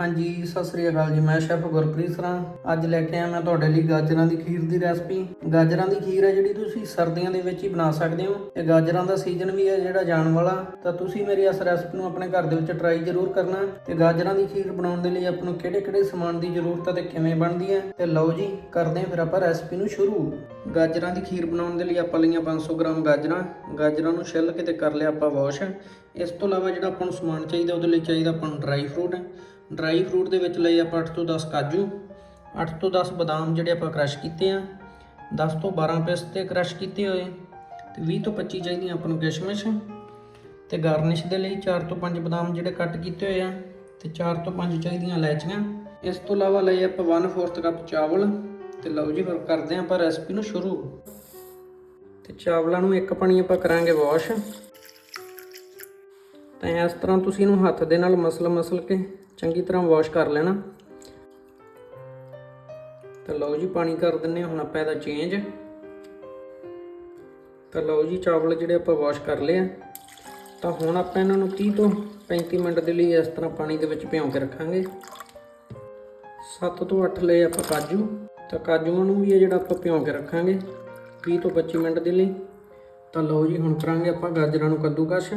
ਹਾਂਜੀ, ਸਤਿ ਸ੍ਰੀ ਅਕਾਲ ਜੀ। ਮੈਂ ਸ਼ੈਫ ਗੁਰਪ੍ਰੀਤ ਸਰਾਂ। ਅੱਜ ਲੈ ਕੇ ਆਇਆ ਮੈਂ ਤੁਹਾਡੇ ਲਈ ਗਾਜਰਾਂ ਦੀ ਖੀਰ ਦੀ ਰੈਸਪੀ। ਗਾਜਰਾਂ ਦੀ ਖੀਰ ਹੈ ਜਿਹੜੀ ਤੁਸੀਂ ਸਰਦੀਆਂ ਦੇ ਵਿੱਚ ਹੀ ਬਣਾ ਸਕਦੇ ਹੋ। ਤੇ ਗਾਜਰਾਂ ਦਾ ਸੀਜ਼ਨ ਵੀ ਹੈ ਜਿਹੜਾ ਜਾਣ ਵਾਲਾ। ਤਾਂ ਤੁਸੀਂ ਮੇਰੀ ਇਸ ਰੈਸਪੀ ਨੂੰ ਆਪਣੇ ਘਰ ਦੇ ਵਿੱਚ ਟਰਾਈ ਜ਼ਰੂਰ ਕਰਨਾ। ਤੇ ਗਾਜਰਾਂ ਦੀ ਖੀਰ ਬਣਾਉਣ ਦੇ ਲਈ ਆਪਾਂ ਨੂੰ ਕਿਹੜੇ-ਕਿਹੜੇ ਸਮਾਨ ਦੀ ਜ਼ਰੂਰਤ ਹੈ ਤੇ ਕਿਵੇਂ ਬਣਦੀ ਹੈ? ਤੇ ਲਓ ਜੀ, ਕਰਦੇ ਹਾਂ ਫਿਰ ਆਪਾਂ ਰੈਸਪੀ ਨੂੰ ਸ਼ੁਰੂ। ਗਾਜਰਾਂ ਦੀ ਖੀਰ ਬਣਾਉਣ ਦੇ ਲਈ ਆਪਾਂ ਲਈਆਂ 500 ਗ੍ਰਾਮ ਗਾਜਰਾਂ। ਗਾਜਰਾਂ ਨੂੰ ਛਿੱਲ ਕੇ ਤੇ ਕਰ ਲਿਆ ਆਪਾਂ ਵਾਸ਼। ਇਸ ਤੋਂ ਇਲਾਵਾ ਜਿਹੜਾ ਆਪਾਂ ਨੂੰ ਸਮਾਨ ਚਾਹੀਦਾ ਉਹਦੇ ਲਈ ਚਾਹੀਦਾ ਆਪਾਂ ਨੂੰ ਡਰਾਈ ਫਰੂਟ ਡਰਾਈ ਫਰੂਟ ਦੇ ਵਿੱਚ ਲਏ ਆਪਾਂ 8 ਤੋਂ 10 ਕਾਜੂ 8 ਤੋਂ 10 ਬਦਾਮ ਜਿਹੜੇ ਆਪਾਂ ਕ੍ਰਸ਼ ਕੀਤੇ ਆ 10 ਤੋਂ 12 ਪਿਸਤੇ ਕ੍ਰਸ਼ ਕੀਤੇ ਹੋਏ, ਤੇ 20 ਤੋਂ 25 ਚਾਹੀਦੀਆਂ ਆਪਾਂ ਨੂੰ ਕਿਸ਼ਮਿਸ਼, ਤੇ ਗਾਰਨਿਸ਼ ਦੇ ਲਈ 4 ਤੋਂ 5 ਬਦਾਮ ਜਿਹੜੇ ਕੱਟ ਕੀਤੇ ਹੋਏ ਆ, ਤੇ 4 ਤੋਂ 5 ਚਾਹੀਦੀਆਂ ਇਲਾਇਚੀਆਂ। ਇਸ ਤੋਂ ਇਲਾਵਾ ਲਏ ਆਪਾਂ 1/4 ਕੱਪ ਚਾਵਲ, ਤੇ ਲਓ ਜੀ ਫਿਰ ਕਰਦੇ ਹਾਂ ਆਪਾਂ ਰੈਸਪੀ ਨੂੰ ਸ਼ੁਰੂ। ਤੇ ਚਾਵਲਾਂ ਨੂੰ ਇੱਕ ਪਾਣੀ ਆਪਾਂ ਕਰਾਂਗੇ ਵਾਸ਼ ਤਾਂ ਇਸ ਤਰ੍ਹਾਂ ਤੁਸੀਂ ਇਹਨੂੰ ਹੱਥ ਦੇ ਨਾਲ ਮਸਲ ਮਸਲ ਕੇ ਚੰਗੀ ਤਰ੍ਹਾਂ ਵਾਸ਼ ਕਰ ਲੈਣਾ। ਤਾਂ ਲਓ ਜੀ ਪਾਣੀ ਕਰ ਦਿੰਨੇ ਹਾਂ, ਹੁਣ ਆਪਾਂ ਇਹਦਾ ਚੇਂਜ ਤਾਂ ਲਓ ਜੀ ਚਾਵਲ ਜਿਹੜੇ ਆਪਾਂ ਵਾਸ਼ ਕਰ ਲਏ ਆ। ਤਾਂ ਹੁਣ ਆਪਾਂ ਇਹਨਾਂ ਨੂੰ 30 ਤੋਂ 35 ਮਿੰਟ ਦੇ ਲਈ ਇਸ ਤਰ੍ਹਾਂ ਪਾਣੀ ਦੇ ਵਿੱਚ ਭਿਉਂ ਕੇ ਰੱਖਾਂਗੇ। 7 ਤੋਂ 8 ਲਏ ਆਪਾਂ ਕਾਜੂ। ਤਾਂ ਕਾਜੂਆਂ ਨੂੰ ਵੀ ਇਹ ਜਿਹੜਾ ਆਪਾਂ ਭਿਉਂ ਕੇ ਰੱਖਾਂਗੇ 20 ਤੋਂ 25 ਮਿੰਟ ਦੇ ਲਈ। ਤਾਂ ਲਓ ਜੀ ਹੁਣ ਕਰਾਂਗੇ ਆਪਾਂ ਗਾਜਰਾਂ ਨੂੰ ਕੱਦੂਕਸ਼।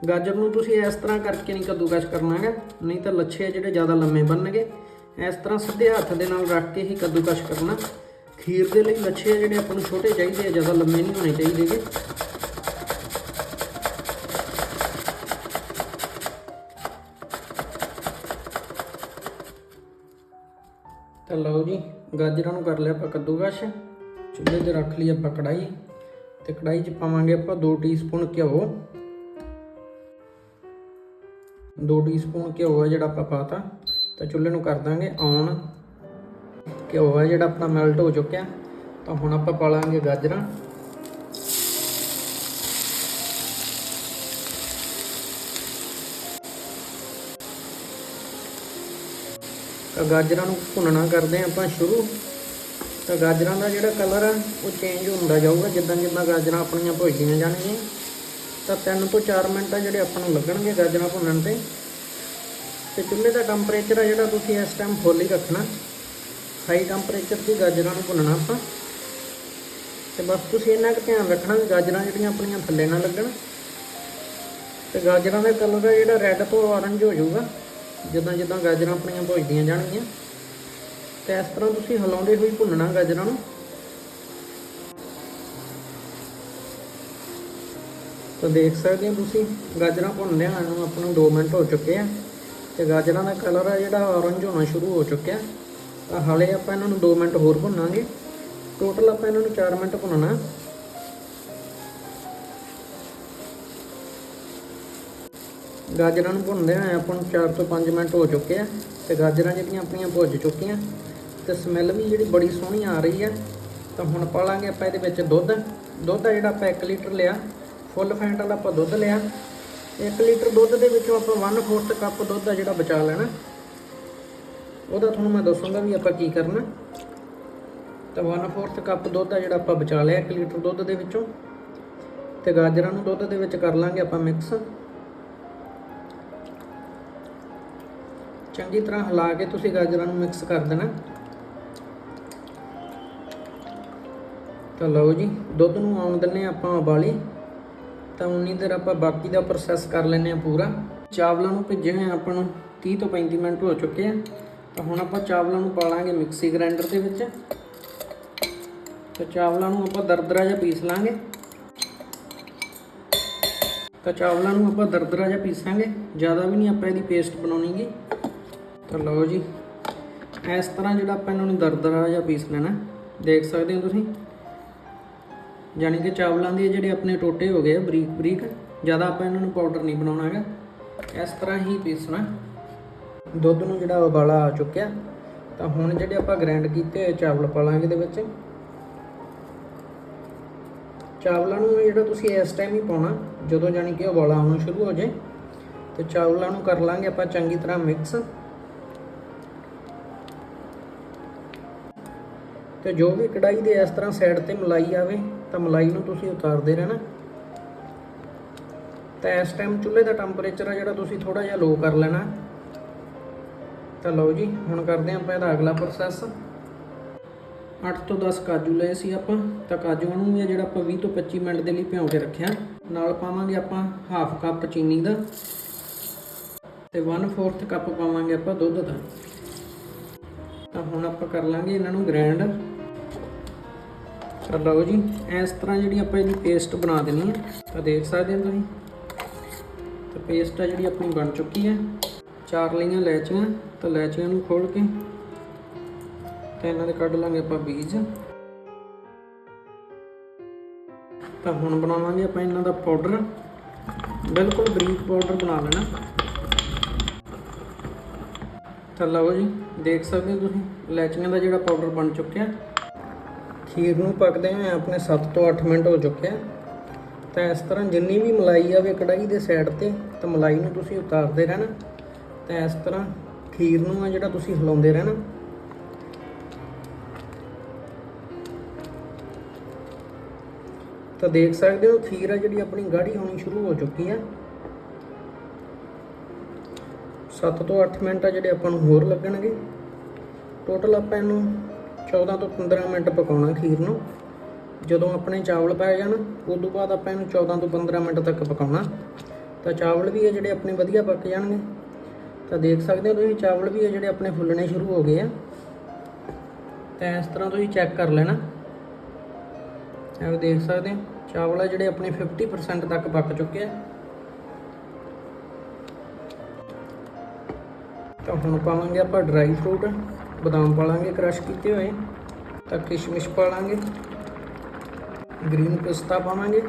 ਗਾਜਰ ਨੂੰ ਤੁਸੀਂ ਇਸ ਤਰ੍ਹਾਂ ਕਰਕੇ ਨਹੀਂ ਕੱਦੂਕਸ਼ ਕਰਨਾ ਹੈਗਾ ਨਹੀਂ ਤਾਂ ਲੱਛੇ ਜਿਹੜੇ ਜ਼ਿਆਦਾ ਲੰਮੇ ਬਣਨਗੇ। ਇਸ ਤਰ੍ਹਾਂ ਸਿੱਧੇ ਹੱਥ ਦੇ ਨਾਲ ਰੱਖ ਕੇ ਹੀ ਕੱਦੂਕਸ਼ ਕਰਨਾ। ਖੀਰ ਦੇ ਲਈ ਲੱਛੇ ਜਿਹੜੇ ਆਪਾਂ ਨੂੰ ਛੋਟੇ ਚਾਹੀਦੇ ਆ, ਜ਼ਿਆਦਾ ਲੰਮੇ ਨਹੀਂ ਹੋਣੇ ਚਾਹੀਦੇਗੇ ਤਾਂ ਲਓ ਜੀ, ਗਾਜਰਾਂ ਨੂੰ ਕਰ ਲਿਆ ਆਪਾਂ ਕੱਦੂਕਸ਼। ਚੁੱਲ੍ਹੇ ਤੇ ਰੱਖ ਲਈ ਆਪਾਂ ਕੜਾਈ ਤੇ ਕੜਾਈ 'ਚ ਪਾਵਾਂਗੇ ਆਪਾਂ 2 ਟੀਸਪੂਨ ਘਿਓ। 2 ਟੀਸਪੂਨ ਘਿਓ ਹੈ ਜਿਹੜਾ ਆਪਾਂ ਪਾਤਾ, ਤਾਂ ਚੁੱਲ੍ਹੇ ਨੂੰ ਕਰ ਦਾਂਗੇ ਔਨ ਘਿਓ ਹੈ ਜਿਹੜਾ ਆਪਣਾ ਮੈਲਟ ਹੋ ਚੁੱਕਿਆ, ਤਾਂ ਹੁਣ ਆਪਾਂ ਪਾ ਲਾਂਗੇ ਗਾਜਰਾਂ। ਤਾਂ ਗਾਜਰਾਂ ਨੂੰ ਭੁੰਨਣਾ ਕਰਦੇ ਹਾਂ ਆਪਾਂ ਸ਼ੁਰੂ। ਤਾਂ ਗਾਜਰਾਂ ਦਾ ਜਿਹੜਾ ਕਲਰ ਆ, ਉਹ ਚੇਂਜ ਹੁੰਦਾ ਜਾਊਗਾ, ਜਿੱਦਾਂ ਜਿੱਦਾਂ ਗਾਜਰਾਂ ਆਪਣੀਆਂ ਭੁੱਜਦੀਆਂ ਜਾਣਗੀਆਂ। ਤਾਂ 3 ਤੋਂ 4 ਮਿੰਟ ਆ ਜਿਹੜੇ ਆਪਾਂ ਨੂੰ ਲੱਗਣਗੇ ਗਾਜਰਾਂ ਭੁੰਨਣ ਤੇ। ਤੇ ਚੁੱਲ੍ਹੇ ਦਾ ਟੈਂਪਰੇਚਰ ਆ ਜਿਹੜਾ ਤੁਸੀਂ ਇਸ ਟਾਈਮ ਫੁੱਲ ਹੀ ਰੱਖਣਾ। ਹਾਈ ਟੈਂਪਰੇਚਰ ਤੇ ਗਾਜਰਾਂ ਨੂੰ ਭੁੰਨਣਾ ਆਪਾਂ। ਤੇ ਬਸ ਤੁਸੀਂ ਇੰਨਾ ਕੁ ਧਿਆਨ ਰੱਖਣਾ ਵੀ ਗਾਜਰਾਂ ਜਿਹੜੀਆਂ ਆਪਣੀਆਂ ਥੱਲੇ ਨਾ ਲੱਗਣ। ਤੇ ਗਾਜਰਾਂ ਦਾ ਕਲਰ ਜਿਹੜਾ ਰੈੱਡ ਤੋਂ ਔਰੰਜ ਹੋ ਜਾਊਗਾ। ਜਿੱਦਾਂ ਜਿੱਦਾਂ ਗਾਜਰਾਂ ਆਪਣੀਆਂ ਭੁੱਜਦੀਆਂ ਜਾਣਗੀਆਂ। ਤੇ ਇਸ ਤਰ੍ਹਾਂ ਤੁਸੀਂ ਹਿਲਾਉਂਦੇ ਹੋਏ ਭੁੰਨਣਾ ਗਾਜਰਾਂ ਨੂੰ। ਤਾਂ ਦੇਖ ਸਕਦੇ ਹੋ ਤੁਸੀਂ, ਗਾਜਰਾਂ ਭੁੰਨ ਲਿਆ ਨੂੰ ਆਪਾਂ ਨੂੰ 2 ਮਿੰਟ ਹੋ ਚੁੱਕੇ ਆ। ਤੇ ਗਾਜਰਾਂ ਦਾ ਕਲਰ ਆ ਜਿਹੜਾ ਔਰੰਜ ਹੋਣਾ ਸ਼ੁਰੂ ਹੋ ਚੁੱਕਿਆ। ਤਾਂ ਹਾਲੇ ਆਪਾਂ ਇਹਨਾਂ ਨੂੰ 2 ਮਿੰਟ ਹੋਰ ਭੁੰਨਾਂਗੇ। ਟੋਟਲ ਆਪਾਂ ਇਹਨਾਂ ਨੂੰ 4 ਮਿੰਟ ਭੁੰਨਣਾ। ਗਾਜਰਾਂ ਨੂੰ ਭੁੰਨਦੇ ਆ ਆਪਾਂ ਨੂੰ 4 ਤੋਂ 5 ਮਿੰਟ ਹੋ ਚੁੱਕੇ ਆ। ਤੇ ਗਾਜਰਾਂ ਜਿਹੜੀਆਂ ਆਪਣੀਆਂ ਭੁੱਜ ਚੁੱਕੀਆਂ। ਤੇ ਸਮੈਲ ਵੀ ਜਿਹੜੀ ਬੜੀ ਸੋਹਣੀ ਆ ਰਹੀ ਆ। ਤਾਂ ਹੁਣ ਪਾ ਲਾਂਗੇ ਆਪਾਂ ਇਹਦੇ ਵਿੱਚ ਦੁੱਧ। ਦੁੱਧ ਆ ਜਿਹੜਾ ਆਪਾਂ 1 ਲੀਟਰ ਲਿਆ। ਫੁੱਲ ਫੈਂਟ ਵਾਲਾ ਆਪਾਂ ਦੁੱਧ ਲਿਆ। 1 ਲੀਟਰ ਦੁੱਧ ਦੇ ਵਿੱਚੋਂ ਆਪਾਂ 1/4 ਕੱਪ ਦੁੱਧ ਆ ਜਿਹੜਾ ਬਚਾ ਲੈਣਾ। ਉਹਦਾ ਤੁਹਾਨੂੰ ਮੈਂ ਦੱਸੂਗਾ ਵੀ ਆਪਾਂ ਕੀ ਕਰਨਾ। ਤਾਂ 1/4 ਕੱਪ ਦੁੱਧ ਆ ਜਿਹੜਾ ਆਪਾਂ ਬਚਾ ਲਿਆ 1 ਲੀਟਰ ਦੁੱਧ ਦੇ ਵਿੱਚੋਂ। ਤੇ ਗਾਜਰਾਂ ਨੂੰ ਦੁੱਧ ਦੇ ਵਿੱਚ ਕਰ ਲਾਂਗੇ ਆਪਾਂ ਮਿਕਸ ਚੰਗੀ ਤਰ੍ਹਾਂ ਹਿਲਾ ਕੇ ਤੁਸੀਂ ਗਾਜਰਾਂ ਨੂੰ ਮਿਕਸ ਕਰ ਦੇਣਾ। ਤਾਂ ਲਓ ਜੀ, ਦੁੱਧ ਨੂੰ ਆਉਣ ਦਿੰਨੇ ਆਪਾਂ ਉਬਾਲੀ। ਤਾਂ ਉਨੀ ਦੇਰ ਆਪਾਂ ਬਾਕੀ ਦਾ ਪ੍ਰੋਸੈਸ ਕਰ ਲੈਨੇ ਆ ਪੂਰਾ। ਚਾਵਲਾਂ ਨੂੰ ਭਿੱਜੇ ਹੋਏ ਆਪਾਂ ਨੂੰ 30 ਤੋਂ 35 ਮਿੰਟ ਹੋ ਚੁੱਕੇ ਆ। ਤਾਂ ਹੁਣ ਆਪਾਂ ਚਾਵਲਾਂ ਨੂੰ ਪਾ ਲਾਂਗੇ ਮਿਕਸੀ ਗ੍ਰਾਈਂਡਰ ਦੇ ਵਿੱਚ। ਤਾਂ ਚਾਵਲਾਂ ਨੂੰ ਆਪਾਂ ਦਰਦਰਾ ਜਿਹਾ ਪੀਸ ਲਾਂਗੇ। ਤਾਂ ਚਾਵਲਾਂ ਨੂੰ ਆਪਾਂ ਦਰਦਰਾ ਜਿਹਾ ਪੀਸਾਂਗੇ। ਜ਼ਿਆਦਾ ਵੀ ਨਹੀਂ ਆਪਾਂ ਇਹਦੀ ਪੇਸਟ ਬਣਾਉਣੀਗੀ ਤਾਂ ਲਓ ਜੀ, ਇਸ ਤਰ੍ਹਾਂ ਜਿਹੜਾ ਆਪਾਂ ਇਹਨਾਂ ਨੂੰ ਦਰਦਰਾ ਜਿਹਾ ਪੀਸ ਲੈਣਾ। ਦੇਖ ਸਕਦੇ ਹੋ ਤੁਸੀਂ? ਯਾਨੀ ਕਿ ਚਾਵਲਾਂ ਦੇ ਜਿਹੜੇ ਆਪਣੇ ਟੋਟੇ ਹੋ ਗਏ ਆ, ਬਰੀਕ ਬਰੀਕ, ਜ਼ਿਆਦਾ ਆਪਾਂ ਇਹਨਾਂ ਨੂੰ ਪਾਊਡਰ ਨਹੀਂ ਬਣਾਉਣਾ ਹੈਗਾ। ਇਸ ਤਰ੍ਹਾਂ ਹੀ ਪੀਸਣਾ। ਦੁੱਧ ਨੂੰ ਜਿਹੜਾ ਉਬਾਲਾ ਆ ਚੁੱਕਿਆ, ਤਾਂ ਹੁਣ ਜਿਹੜੇ ਆਪਾਂ ਗ੍ਰਾਈਂਡ ਕੀਤੇ ਚਾਵਲ ਪਾ ਲਾਂਗੇ ਇਹਦੇ ਵਿੱਚ। ਚਾਵਲਾਂ ਨੂੰ ਜਿਹੜਾ ਤੁਸੀਂ ਇਸ ਟਾਈਮ ਹੀ ਪਾਉਣਾ, ਜਦੋਂ ਜਾਨੀ ਕਿ ਉਬਾਲਾ ਆਉਣਾ ਸ਼ੁਰੂ ਹੋ ਜਾਏ, ਤੇ ਚਾਵਲਾਂ ਨੂੰ ਕਰ ਲਾਂਗੇ ਆਪਾਂ ਚੰਗੀ ਤਰ੍ਹਾਂ ਮਿਕਸ ਤੇ ਜੋ ਵੀ ਕੜਾਈ ਦੇ ਇਸ ਤਰ੍ਹਾਂ ਸਾਈਡ ਤੇ ਮਲਾਈ ਆਵੇ ਤਾਂ ਮਲਾਈ ਨੂੰ ਤੁਸੀਂ ਉਤਾਰਦੇ ਰਹਿਣਾ। ਤਾਂ ਇਸ ਟਾਈਮ ਚੁੱਲ੍ਹੇ ਦਾ ਟੈਂਪਰੇਚਰ ਆ ਜਿਹੜਾ ਤੁਸੀਂ ਥੋੜਾ ਜਿਹਾ ਲੋ ਕਰ ਲੈਣਾ। ਤਾਂ ਲਓ ਜੀ, ਹੁਣ ਕਰਦੇ ਹਾਂ ਆਪਾਂ ਇਹਦਾ ਅਗਲਾ ਪ੍ਰੋਸੈਸ 8 ਤੋਂ 10 ਕਾਜੂ ਲਏ ਸੀ ਆਪਾਂ। ਤਾਂ ਕਾਜੂਆਂ ਨੂੰ ਵੀ ਜਿਹੜਾ ਆਪਾਂ 20 ਤੋਂ 25 ਮਿੰਟ ਦੇ ਲਈ ਭਿਉਂ ਕੇ ਰੱਖਿਆ। ਨਾਲ ਪਾਵਾਂਗੇ ਆਪਾਂ ਹਾਫ ਕੱਪ ਚੀਨੀ ਦਾ। ਤੇ 1/4 ਕੱਪ ਪਾਵਾਂਗੇ ਆਪਾਂ ਦੁੱਧ ਦਾ। ਤਾਂ ਹੁਣ ਆਪਾਂ ਕਰ ਲਾਂਗੇ ਇਹਨਾਂ ਨੂੰ ਗ੍ਰਾਈਂਡ ਤਾਂ ਲਓ ਜੀ, ਇਸ ਤਰ੍ਹਾਂ ਜਿਹੜੀ ਆਪਾਂ ਇਹਦੀ ਪੇਸਟ ਬਣਾ ਦੇਣੀ ਹੈ। ਤਾਂ ਦੇਖ ਸਕਦੇ ਹੋ ਤੁਸੀਂ। ਤਾਂ ਪੇਸਟ ਆ ਜਿਹੜੀ ਆਪਣੀ ਬਣ ਚੁੱਕੀ ਹੈ। ਚਾਰ ਲਈਆਂ ਲੈਚੀਆਂ, ਤਾਂ ਲੈਚੀਆਂ ਨੂੰ ਖੋਲ ਕੇ ਤੇ ਇਹਨਾਂ ਦੇ ਕੱਢ ਲਾਂਗੇ ਆਪਾਂ ਬੀਜ। ਤਾਂ ਹੁਣ ਬਣਾਵਾਂਗੇ ਆਪਾਂ ਇਹਨਾਂ ਦਾ ਪਾਊਡਰ ਬਿਲਕੁਲ ਬਰੀਕ ਪਾਊਡਰ ਬਣਾ ਲੈਣਾ। ਤਾਂ ਲਓ ਜੀ, ਦੇਖ ਸਕਦੇ ਹੋ ਤੁਸੀਂ, ਲੈਚੀਆਂ ਦਾ ਜਿਹੜਾ ਪਾਊਡਰ ਬਣ ਚੁੱਕਿਆ। ਖੀਰ ਨੂੰ ਪੱਕਦੇ ਹੋਏ ਆਪਣੇ 7 ਤੋਂ 8 ਮਿੰਟ ਹੋ ਚੁੱਕੇ ਆ। ਤਾਂ ਇਸ ਤਰ੍ਹਾਂ ਜਿੰਨੀ ਵੀ ਮਲਾਈ ਆਵੇ ਕੜਾਈ ਦੇ ਸਾਈਡ ਤੇ, ਤਾਂ ਮਲਾਈ ਨੂੰ ਤੁਸੀਂ ਉਤਾਰਦੇ ਰਹਿਣਾ। ਤਾਂ ਇਸ ਤਰ੍ਹਾਂ ਖੀਰ ਨੂੰ ਆ ਜਿਹੜਾ ਤੁਸੀਂ ਹਿਲਾਉਂਦੇ ਰਹਿਣਾ। ਤਾਂ ਦੇਖ ਸਕਦੇ ਹੋ ਖੀਰ ਆ ਜਿਹੜੀ ਆਪਣੀ ਗਾੜੀ ਹੋਣੀ ਸ਼ੁਰੂ ਹੋ ਚੁੱਕੀ ਆ। 7 ਤੋਂ 8 ਮਿੰਟ ਆ ਜਿਹੜੇ ਆਪਾਂ ਨੂੰ ਹੋਰ ਲੱਗਣਗੇ। ਟੋਟਲ ਆਪਾਂ ਇਹਨੂੰ 14 ਤੋਂ 15 ਮਿੰਟ ਪਕਾਉਣਾ ਖੀਰ ਨੂੰ। ਜਦੋਂ ਆਪਣੇ ਚਾਵਲ ਪੈ ਜਾਣ ਉਸ ਤੋਂ ਬਾਅਦ ਆਪਾਂ ਇਹਨੂੰ 14 ਤੋਂ 15 ਮਿੰਟ ਤੱਕ ਪਕਾਉਣਾ। ਤਾਂ ਚਾਵਲ ਵੀ ਆ ਜਿਹੜੇ ਆਪਣੇ ਵਧੀਆ ਪੱਕ ਜਾਣਗੇ। ਤਾਂ ਦੇਖ ਸਕਦੇ ਹੋ ਤੁਸੀਂ, ਚਾਵਲ ਵੀ ਆ ਜਿਹੜੇ ਆਪਣੇ ਫੁੱਲਣੇ ਸ਼ੁਰੂ ਹੋ ਗਏ ਆ। ਤਾਂ ਇਸ ਤਰ੍ਹਾਂ ਤੁਸੀਂ ਚੈੱਕ ਕਰ ਲੈਣਾ। ਇਹ ਦੇਖ ਸਕਦੇ ਹੋ, ਚਾਵਲ ਆ ਜਿਹੜੇ ਆਪਣੇ 50% ਤੱਕ ਪੱਕ ਚੁੱਕੇ ਆ। ਤਾਂ ਹੁਣ ਪਾਵਾਂਗੇ ਆਪਾਂ ਡਰਾਈ ਫਰੂਟ ਬਦਾਮ ਪਾਲਾਂਗੇ ਕ੍ਰਸ਼ ਕੀਤੇ ਹੋਏ। ਤਾਂ ਕਿਸ਼ਮਿਸ਼ ਪਾਲਾਂਗੇ। ਗ੍ਰੀਨ ਪਿਸਤਾ ਪਾਵਾਂਗੇ।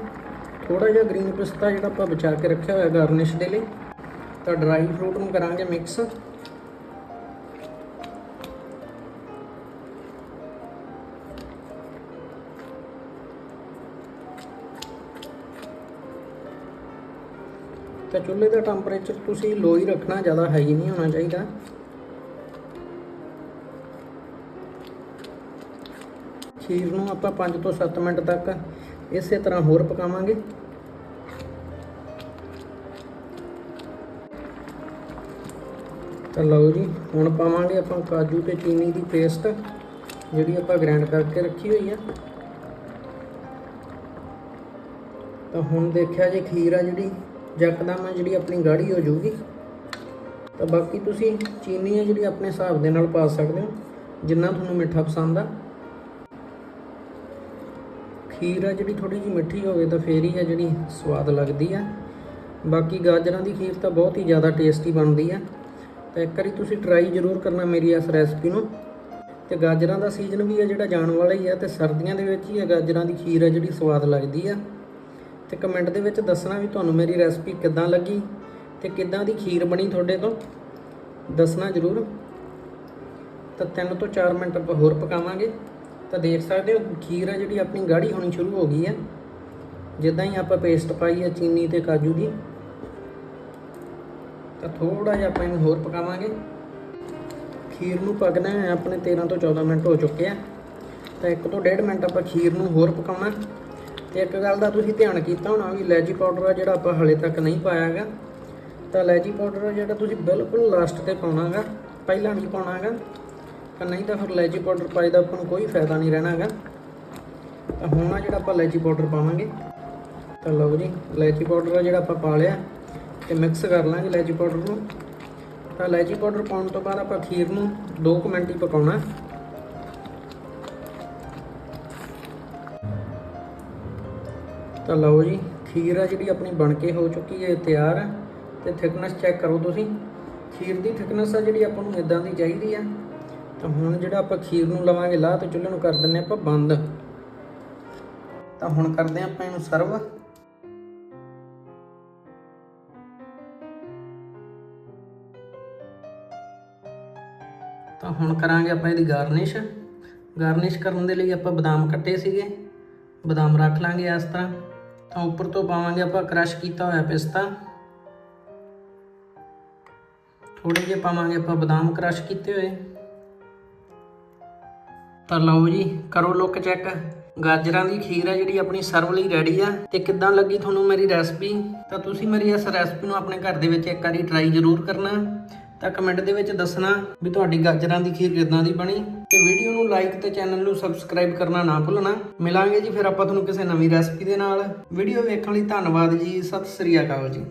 ਥੋੜਾ ਜਿਹਾ ਗ੍ਰੀਨ ਪਿਸਤਾ ਜਿਹੜਾ ਆਪਾਂ ਬਚਾ ਕੇ ਰੱਖਿਆ ਹੋਇਆ ਗਾਰਨਿਸ਼ ਦੇ ਲਈ, ਤਾਂ ਡਰਾਈ ਫਰੂਟ ਨੂੰ ਕਰਾਂਗੇ ਮਿਕਸ ਤਾਂ ਚੁੱਲ੍ਹੇ ਦਾ ਟੈਂਪਰੇਚਰ ਤੁਸੀਂ ਲੋ ਹੀ ਰੱਖਣਾ, ਜ਼ਿਆਦਾ ਹਾਈ ਨਹੀਂ ਹੋਣਾ ਚਾਹੀਦਾ। ਖੀਰ ਨੂੰ ਆਪਾਂ 5 ਤੋਂ 7 ਮਿੰਟ ਤੱਕ ਇਸੇ ਤਰ੍ਹਾਂ ਹੋਰ ਪਕਾਵਾਂਗੇ। ਤਾਂ ਲਓ ਜੀ, ਹੁਣ ਪਾਵਾਂਗੇ ਆਪਾਂ ਕਾਜੂ ਤੇ ਚੀਨੀ ਦੀ ਪੇਸਟ, ਜਿਹੜੀ ਆਪਾਂ ਗ੍ਰਾਈਂਡ ਕਰਕੇ ਰੱਖੀ ਹੋਈ ਆ। ਤਾਂ ਹੁਣ ਦੇਖਿਆ ਜੇ ਖੀਰ ਆ ਜਿਹੜੀ ਯਕਦਮ ਆ ਜਿਹੜੀ ਆਪਣੀ ਗਾੜੀ ਹੋ ਜਾਊਗੀ। ਤਾਂ ਬਾਕੀ ਤੁਸੀਂ ਚੀਨੀ ਆ ਜਿਹੜੀ ਆਪਣੇ ਹਿਸਾਬ ਦੇ ਨਾਲ ਪਾ ਸਕਦੇ ਹੋ, ਜਿੰਨਾ ਤੁਹਾਨੂੰ ਮਿੱਠਾ ਪਸੰਦ ਆ। ਖੀਰ ਆ ਜਿਹੜੀ ਥੋੜੀ ਜਿਹੀ ਮਿੱਠੀ ਹੋਵੇ ਤਾਂ ਫੇਰ ਹੀ ਆ ਜਿਹੜੀ ਸਵਾਦ ਲੱਗਦੀ ਆ। ਬਾਕੀ ਗਾਜਰਾਂ ਦੀ ਖੀਰ ਤਾਂ ਬਹੁਤ ਹੀ ਜ਼ਿਆਦਾ ਟੇਸਟੀ ਬਣਦੀ ਆ। ਤਾਂ ਇੱਕ ਵਾਰੀ ਤੁਸੀਂ ਟਰਾਈ ਜ਼ਰੂਰ ਕਰਨਾ ਮੇਰੀ ਇਸ ਰੈਸਪੀ ਨੂੰ। ਤੇ ਗਾਜਰਾਂ ਦਾ ਸੀਜ਼ਨ ਵੀ ਆ ਜਿਹੜਾ ਜਾਣ ਵਾਲਾ ਹੀ ਆ ਤੇ ਸਰਦੀਆਂ ਦੇ ਵਿੱਚ ਹੀ ਆ ਗਾਜਰਾਂ ਦੀ ਖੀਰ ਆ ਜਿਹੜੀ ਸਵਾਦ ਲੱਗਦੀ ਆ। ਤੇ ਕਮੈਂਟ ਦੇ ਵਿੱਚ ਦੱਸਣਾ ਵੀ ਤੁਹਾਨੂੰ ਮੇਰੀ ਰੈਸਪੀ ਕਿੱਦਾਂ ਲੱਗੀ ਤੇ ਕਿੱਦਾਂ ਦੀ ਖੀਰ ਬਣੀ ਤੁਹਾਡੇ ਤੋਂ ਦੱਸਣਾ ਜ਼ਰੂਰ। ਤਾਂ 3 ਤੋਂ 4 ਮਿੰਟ ਆਪਾਂ ਹੋਰ ਪਕਾਵਾਂਗੇ। ਤਾਂ ਦੇਖ ਸਕਦੇ ਹੋ ਖੀਰ ਆ ਜਿਹੜੀ ਆਪਣੀ ਗਾੜੀ ਹੋਣੀ ਸ਼ੁਰੂ ਹੋ ਗਈ ਹੈ। ਜਿੱਦਾਂ ਹੀ ਆਪਾਂ ਪੇਸਟ ਪਾਈ ਹੈ ਚੀਨੀ ਤੇ ਕਾਜੂ ਦੀ, ਤਾਂ ਥੋੜਾ ਜਿਹਾ ਆਪਾਂ ਇਹਨੂੰ ਹੋਰ ਪਕਾਵਾਂਗੇ। ਖੀਰ ਨੂੰ ਪਕਣਾ ਹੈ, ਆਪਣੇ 13 ਤੋਂ 14 ਮਿੰਟ ਹੋ ਚੁੱਕੇ ਆ। ਤਾਂ 1 ਤੋਂ 1.5 ਮਿੰਟ ਆਪਾਂ ਖੀਰ ਨੂੰ ਹੋਰ ਪਕਾਉਣਾ। ਤੇ ਇੱਕ ਗੱਲ ਦਾ ਤੁਸੀਂ ਧਿਆਨ ਕੀਤਾ ਹੋਣਾ ਵੀ ਇਲਾਇਚੀ ਪਾਊਡਰ ਆ ਜਿਹੜਾ ਆਪਾਂ ਹਲੇ ਤੱਕ ਨਹੀਂ ਪਾਇਆ ਹੈਗਾ। ਤਾਂ ਇਲਾਇਚੀ ਪਾਊਡਰ ਜਿਹੜਾ ਤੁਸੀਂ ਬਿਲਕੁਲ ਲਾਸਟ ਤੇ ਪਾਉਣਾਗਾ ਪਹਿਲਾਂ ਨਹੀਂ ਪਾਉਣਾਗਾ ਤਾਂ ਨਹੀਂ ਤਾਂ ਫਿਰ ਇਲਾਇਚੀ ਪਾਊਡਰ ਪਾਈ ਦਾ ਆਪਾਂ ਨੂੰ ਕੋਈ ਫਾਇਦਾ ਨਹੀਂ ਰਹਿਣਾ ਹੈਗਾ। ਤਾਂ ਹੁਣ ਆ ਜਿਹੜਾ ਆਪਾਂ ਇਲਾਇਚੀ ਪਾਊਡਰ ਪਾਵਾਂਗੇ। ਤਾਂ ਲਓ ਜੀ ਇਲਾਇਚੀ ਪਾਊਡਰ ਆ ਜਿਹੜਾ ਆਪਾਂ ਪਾ ਲਿਆ, ਤੇ ਮਿਕਸ ਕਰ ਲਾਂਗੇ ਇਲਾਇਚੀ ਪਾਊਡਰ ਨੂੰ। ਤਾਂ ਇਲਾਇਚੀ ਪਾਊਡਰ ਪਾਉਣ ਤੋਂ ਬਾਅਦ ਆਪਾਂ ਖੀਰ ਨੂੰ 2 ਮਿੰਟ ਹੀ ਪਕਾਉਣਾ। ਤਾਂ ਲਓ ਜੀ, ਖੀਰ ਆ ਜਿਹੜੀ ਆਪਣੀ ਬਣ ਕੇ ਹੋ ਚੁੱਕੀ ਹੈ ਤਿਆਰ ਹੈ ਤੇ ਥਿਕਨੈਸ ਚੈੱਕ ਕਰੋ ਤੁਸੀਂ। ਖੀਰ ਦੀ ਥਿਕਨੈਸ ਆ ਜਿਹੜੀ ਆਪਾਂ ਨੂੰ ਇਦਾਂ ਦੀ ਚਾਹੀਦੀ ਆ। ਤਾਂ ਹੁਣ ਜਿਹੜਾ ਆਪਾਂ ਖੀਰ ਨੂੰ ਲਵਾਂਗੇ, ਲਾਹ ਤੇ ਚੁੱਲ੍ਹੇ ਨੂੰ ਕਰ ਦਿੰਨੇ ਆਪਾਂ ਬੰਦ। ਤਾਂ ਹੁਣ ਕਰਦੇ ਆਪਾਂ ਇਹਨੂੰ ਸਰਵ। ਤਾਂ ਹੁਣ ਕਰਾਂਗੇ ਆਪਾਂ ਇਹਦੀ ਗਾਰਨਿਸ਼। ਗਾਰਨਿਸ਼ ਕਰਨ ਦੇ ਲਈ ਆਪਾਂ ਬਦਾਮ ਕੱਟੇ ਸੀਗੇ। ਬਦਾਮ ਰੱਖ ਲਾਂਗੇ ਇਸ ਤਰ੍ਹਾਂ। ਤਾਂ ਉੱਪਰ ਤੋਂ ਪਾਵਾਂਗੇ ਆਪਾਂ ਕ੍ਰਸ਼ ਕੀਤਾ ਹੋਇਆ ਪਿਸਤਾ। ਥੋੜੇ ਜਿਹੇ ਪਾਵਾਂਗੇ ਆਪਾਂ ਬਦਾਮ ਕ੍ਰਸ਼ ਕੀਤੇ ਹੋਏ। ਤਾਂ ਲਓ ਜੀ, ਕਰੋ ਲੁੱਕ ਚੈੱਕ ਗਾਜਰਾਂ ਦੀ ਖੀਰ ਹੈ ਜਿਹੜੀ ਆਪਣੀ ਸਰਵ ਲਈ ਰੈਡੀ ਆ। ਤੇ ਕਿੱਦਾਂ ਲੱਗੀ ਤੁਹਾਨੂੰ ਮੇਰੀ ਰੈਸਪੀ ਤਾਂ ਤੁਸੀਂ ਮੇਰੀ ਇਸ ਰੈਸਪੀ ਨੂੰ ਆਪਣੇ ਘਰ ਦੇ ਵਿੱਚ ਇੱਕ ਵਾਰੀ ਟਰਾਈ ਜ਼ਰੂਰ ਕਰਨਾ। ਤਾਂ ਕਮੈਂਟ ਦੇ ਵਿੱਚ ਦੱਸਣਾ ਵੀ ਤੁਹਾਡੀ ਗਾਜਰਾਂ ਦੀ ਖੀਰ ਕਿੱਦਾਂ ਦੀ ਬਣੀ। ਤੇ ਵੀਡੀਓ ਨੂੰ ਲਾਈਕ ਤੇ ਚੈਨਲ ਨੂੰ ਸਬਸਕ੍ਰਾਈਬ ਕਰਨਾ ਨਾ ਭੁੱਲਣਾ। ਮਿਲਾਂਗੇ ਜੀ ਫਿਰ ਆਪਾਂ ਤੁਹਾਨੂੰ ਕਿਸੇ ਨਵੀਂ ਰੈਸਪੀ ਦੇ ਨਾਲ। ਵੀਡੀਓ ਵੇਖਣ ਲਈ ਧੰਨਵਾਦ ਜੀ। ਸਤਿ ਸ੍ਰੀ ਅਕਾਲ ਜੀ।